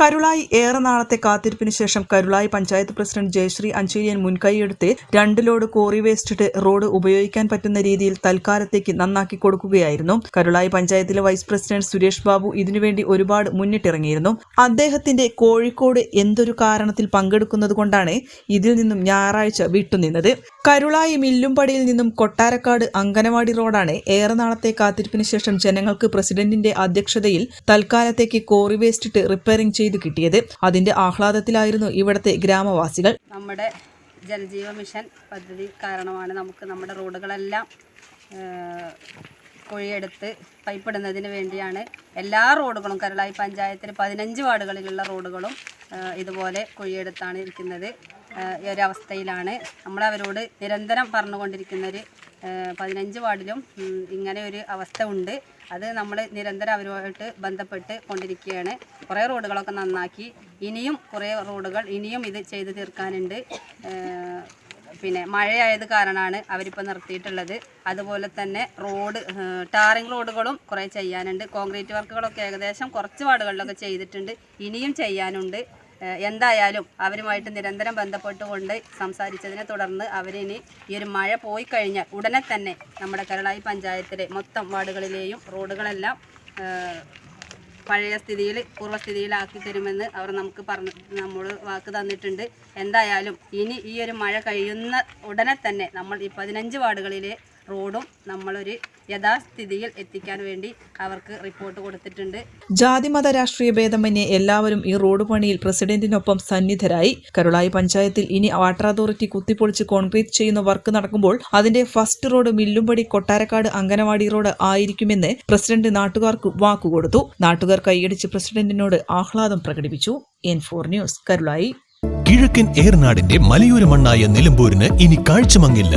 Karulai ഏറെ നാളത്തെ കാത്തിരിപ്പിന് ശേഷം കരുളായി പഞ്ചായത്ത് പ്രസിഡന്റ് ജയശ്രീ അഞ്ചേരിയൻ മുൻകൈയെടുത്ത് രണ്ട് ലോഡ് കോറി വേസ്റ്റ് റോഡ് ഉപയോഗിക്കാൻ പറ്റുന്ന രീതിയിൽ തൽക്കാലത്തേക്ക് നന്നാക്കി കൊടുക്കുകയായിരുന്നു. കരുളായി പഞ്ചായത്തിലെ വൈസ് പ്രസിഡന്റ് സുരേഷ് ബാബു ഇതിനുവേണ്ടി ഒരുപാട് മുന്നിട്ടിറങ്ങിയിരുന്നു. അദ്ദേഹത്തിന്റെ കോഴിക്കോട് എന്തൊരു കാരണത്തിൽ പങ്കെടുക്കുന്നത് കൊണ്ടാണ് ഇതിൽ നിന്നും ഞായറാഴ്ച വിട്ടുനിന്നത്. കരുളായി മില്ലുംപടിയിൽ നിന്നും കൊട്ടാരക്കാട് അങ്കനവാടി റോഡാണ് ഏറെ നാളത്തെ കാത്തിരിപ്പിന് ശേഷം ജനങ്ങൾക്ക് പ്രസിഡന്റിന്റെ അധ്യക്ഷതയിൽ തൽക്കാലത്തേക്ക് കോറി വേസ്റ്റ് റിപ്പയറിംഗ് ചെയ്തു കിട്ടിയത്. അതിന്റെ ആഹ്ലാദത്തിലായിരുന്നു ഇവിടത്തെ ഗ്രാമവാസികൾ. നമ്മുടെ ജലജീവ മിഷൻ പദ്ധതി കാരണമാണ് നമുക്ക് നമ്മുടെ റോഡുകളെല്ലാം കുഴിയെടുത്ത് പൈപ്പിടുന്നതിന് വേണ്ടിയാണ് എല്ലാ റോഡുകളും കരുളായി പഞ്ചായത്തിൽ പതിനഞ്ച് വാർഡുകളിലുള്ള റോഡുകളും ഇതുപോലെ കുഴിയെടുത്താണ് ഇരിക്കുന്നത്. ഈ ഒരു അവസ്ഥയിലാണ് നമ്മൾ അവരോട് നിരന്തരം പറഞ്ഞുകൊണ്ടിരിക്കുന്നൊരു പതിനഞ്ച് വാർഡിലും ഇങ്ങനെ ഒരു അവസ്ഥ ഉണ്ട്. അത് നമ്മൾ നിരന്തരം അവരുമായിട്ട് ബന്ധപ്പെട്ട് കൊണ്ടിരിക്കുകയാണ്. കുറേ റോഡുകളൊക്കെ നന്നാക്കി. ഇനിയും കുറേ റോഡുകൾ ഇനിയും ഇത് ചെയ്ത് തീർക്കാനുണ്ട്. പിന്നെ മഴയായത് കാരണമാണ് അവരിപ്പോൾ നിർത്തിയിട്ടുള്ളത്. അതുപോലെ തന്നെ റോഡ് ടാറിങ് റോഡുകളും കുറേ ചെയ്യാനുണ്ട്. കോൺക്രീറ്റ് വർക്കുകളൊക്കെ ഏകദേശം കുറച്ച് വാർഡുകളിലൊക്കെ ചെയ്തിട്ടുണ്ട്. ഇനിയും ചെയ്യാനുണ്ട്. എന്തായാലും അവരുമായിട്ട് നിരന്തരം ബന്ധപ്പെട്ടുകൊണ്ട് സംസാരിച്ചതിനെ തുടർന്ന് അവരിനി ഈ ഒരു മഴ പോയി കഴിഞ്ഞാൽ ഉടനെ തന്നെ നമ്മുടെ കരളായി പഞ്ചായത്തിലെ മൊത്തം വാർഡുകളിലെയും റോഡുകളെല്ലാം പഴയ സ്ഥിതിയിൽ പൂർവസ്ഥിതിയിലാക്കി തരുമെന്ന് അവർ നമുക്ക് പറഞ്ഞ് നമ്മൾ വാക്ക് തന്നിട്ടുണ്ട്. എന്തായാലും ഇനി ഈ ഒരു മഴ കഴിയുന്ന ഉടനെ തന്നെ നമ്മൾ ഈ പതിനഞ്ച് വാർഡുകളിലെ റോഡും നമ്മളൊരു യഥാസ്ഥിതിയിൽ എത്തിക്കാൻ വേണ്ടി അവർക്ക് റിപ്പോർട്ട് കൊടുത്തിട്ടുണ്ട്. ജാതിമത രാഷ്ട്രീയ ഭേദമന്യേ എല്ലാവരും ഈ റോഡ് പണിയിൽ പ്രസിഡന്റിനൊപ്പം സന്നിധരായി. കരുളായി പഞ്ചായത്തിൽ ഇനി വാട്ടർ അതോറിറ്റി കുത്തിപ്പൊളിച്ച് കോൺക്രീറ്റ് ചെയ്യുന്ന വർക്ക് നടക്കുമ്പോൾ അതിന്റെ first road Millumpadi Kottarakkad anganwadi road ആയിരിക്കുമെന്ന് പ്രസിഡന്റ് നാട്ടുകാർക്ക് വാക്കുകൊടുത്തു നാട്ടുകാർ കൈയടിച്ച് പ്രസിഡന്റിനോട് ആഹ്ലാദം പ്രകടിപ്പിച്ചു. N four news Karulai. കിഴക്കൻ ഏർനാടിന്റെ മലയോര മണ്ണായ നിലമ്പൂരിന് ഇനി കാഴ്ചമങ്ങില്ല.